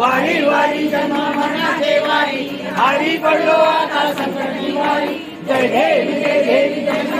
वारी वारी जन्म मना देवारी हरी पडलो आता संकटी वारी जय देवी जय देवी जय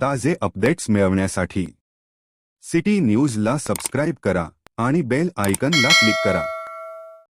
ताजे अपडेट्स मिळवण्यासाठी सिटी न्यूजला सबस्क्राईब करा आणि बेल आयकनला क्लिक करा.